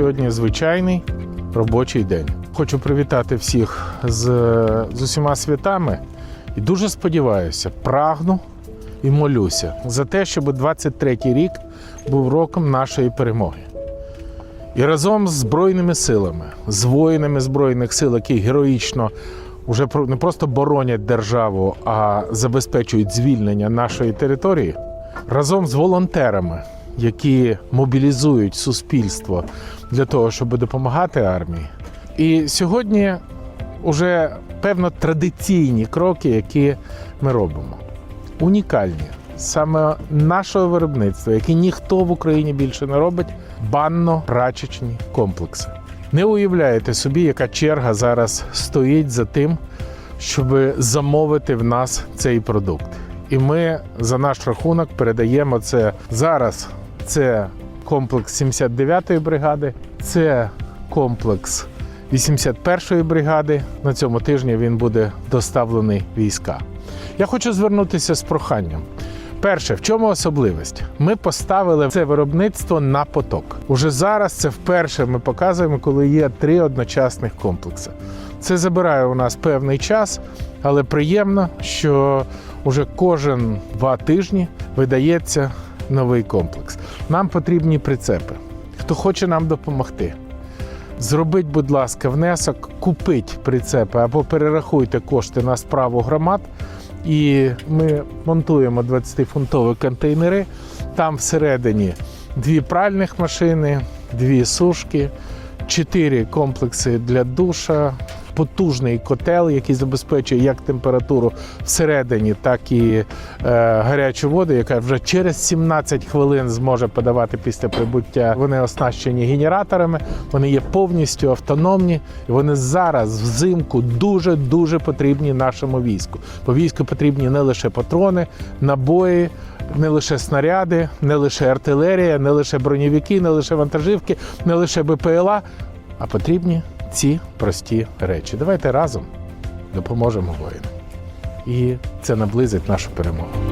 сьогодні звичайний робочий день. Хочу привітати всіх з, з усіма святами і дуже сподіваюся, прагну і молюся за те, щоб 23-й рік був роком нашої перемоги. І разом з Збройними силами, з воїнами Збройних сил, які героїчно вже не просто боронять державу, а забезпечують звільнення нашої території, разом з волонтерами, які мобілізують суспільство для того, щоб допомагати армії. І сьогодні вже певно традиційні кроки, які ми робимо. Унікальні. Саме нашого виробництва, які ніхто в Україні більше не робить, банно-прачечні комплекси. Не уявляєте собі, яка черга зараз стоїть за тим, щоб замовити в нас цей продукт. І ми за наш рахунок передаємо це зараз. Це комплекс 79-ї бригади, це комплекс 81-ї бригади. На цьому тижні він буде доставлений війська. Я хочу звернутися з проханням. Перше, в чому особливість? Ми поставили це виробництво на поток. Уже зараз це вперше ми показуємо, коли є три одночасних комплекси. Це забирає у нас певний час, але приємно, що уже кожен два тижні видається новий комплекс. Нам потрібні прицепи. Хто хоче нам допомогти, Зробіть, будь ласка, внесок, купіть прицепи або перерахуйте кошти на справу громад. І ми монтуємо 20-фунтові контейнери. Там всередині дві пральних машини, дві сушки, чотири комплекси для душа, потужний котел, який забезпечує як температуру всередині, так і е, гарячу воду, яка вже через 17 хвилин зможе подавати після прибуття. Вони оснащені генераторами, вони є повністю автономні, і вони зараз взимку дуже дуже потрібні нашому війську. Бо війську потрібні не лише патрони, набої. Не лише снаряди, не лише артилерія, не лише броньовики, не лише вантажівки, не лише БПЛА, а потрібні ці прості речі. Давайте разом допоможемо воїнам. І це наблизить нашу перемогу.